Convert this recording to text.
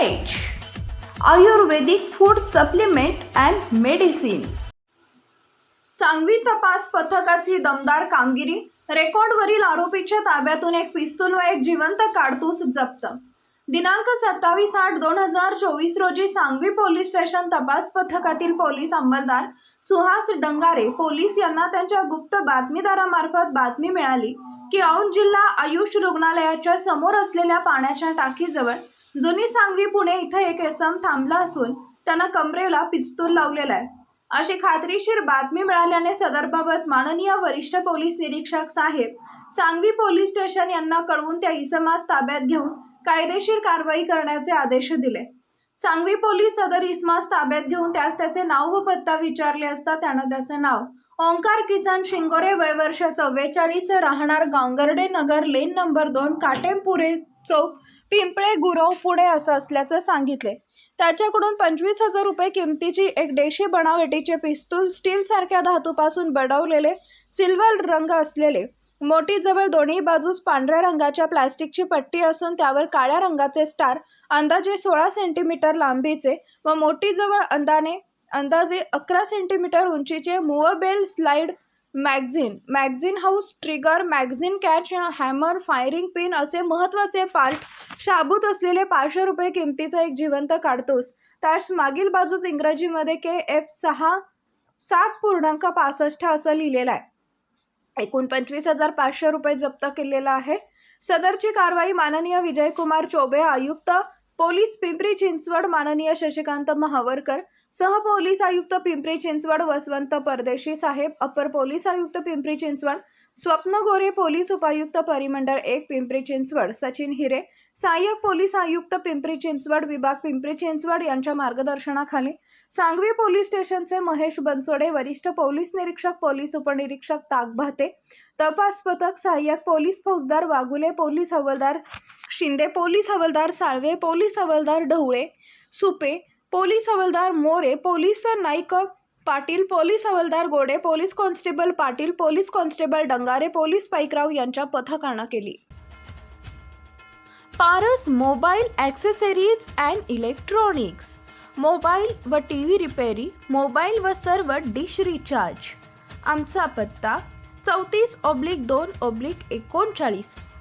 Ayurvedic food supplement and medicine Sangvi तपास पथकाची दमदार कामगिरी. रेकॉर्डवरील आरोपीच्या ताब्यातून एक पिस्तूल व एक जिवंत काडतूस जप्त. दिनांक सत्तावीस आठ दोन हजार चोवीस रोजी सांगवी पोलीस स्टेशन तपास पथकातील पोलीस अंमलदार सुहास डंगारे पोलीस यांना त्यांच्या गुप्त बातमीदारामार्फत बातमी मिळाली की औंध जिल्हा आयुष रुग्णालयाच्या समोर असलेल्या पाण्याच्या टाकीजवळ जुनी सांगवी पुणे इथं एक इसम थांबला असून त्यानं कमरेला पिस्तूल लावलेला आहे. अशी खात्रीशीर बातमी मिळाल्याने सदरबाबत माननीय वरिष्ठ पोलीस निरीक्षक साहेब सांगवी पोलीस स्टेशन यांना कळवून त्या इसमास ताब्यात घेऊन कायदेशीर कारवाई करण्याचे आदेश दिले. सांगवी पोलीस सदर इसमास ताब्यात घेऊन त्यास त्याचे नाव व पत्ता विचारले असता त्यानं त्याचे नाव ओंकार किसन शिंगोरे वय वर्ष चव्वेचाळीस राहणार गांगर्डे नगर लेन नंबर दोन काटेमपुरे चौक पिंपळे गुरव पुणे असं असल्याचं सांगितले. त्याच्याकडून पंचवीस हजार रुपये किमतीची एक देशी बनावटीचे पिस्तूल स्टील सारख्या धातूपासून बनवलेले सिल्वर रंग असलेले मोठी जवळ दोन्ही बाजूस पांढऱ्या रंगाच्या प्लास्टिकची पट्टी असून त्यावर काळ्या रंगाचे स्टार अंदाजे सोळा सेंटीमीटर लांबीचे व मोठी जवळ अंदाने अंदाजे अकरा सेंटीमीटर उंचीचे movable slide magazine. Magazine house trigger magazine catch hammer firing pin असे महत्त्वाचे पार्ट. शाबूत असलेले पाचशे रुपये किमतीचा एक जिवंत काढतोस त्यास मागील बाजूस इंग्रजीमध्ये के एफ सहा सात पूर्णांक पासष्ट असं लिहिलेलं आहे. एकूण पंचवीस हजार पाचशे रुपये जप्त केलेला आहे. सदरची कारवाई माननीय विजयकुमार चौबे आयुक्त पोलीस पिंपरी चिंचवड माननीय शशिकांत महावरकर सह पोलीस आयुक्त पिंपरी चिंचवड वसवंत परदेशी साहेब अपर पोलीस आयुक्त पिंपरी चिंचवड स्वप्न गोरे पोलीस उपायुक्त परिमंडळ एक पिंपरी चिंचवड सचिन हिरे सहाय्यक पोलीस आयुक्त पिंपरी चिंचवड विभाग पिंपरी चिंचवड यांच्या मार्गदर्शनाखाली सांगवी पोलीस स्टेशनचे महेश बनसोडे वरिष्ठ पोलीस निरीक्षक पोलीस उपनिरीक्षक ताकभाते तपास पथक सहाय्यक पोलीस फौजदार वाघुले पोलीस हवालदार शिंदे पोलीस हवालदार साळवे पोलीस हवालदार Dhawale Supe police havaldar More police Naik Patil police havaldar Gode police constable Patil police constable Dangare police Paikrao यांच्या पथकानं केली. Paras mobile accessories and electronics. Mobile व टी व्ही रिपेरी mobile व सर्व डिश रिचार्ज. आमचा पत्ता चौतीस ऑब्लिक दोन ऑब्लिक एकोणचाळीस.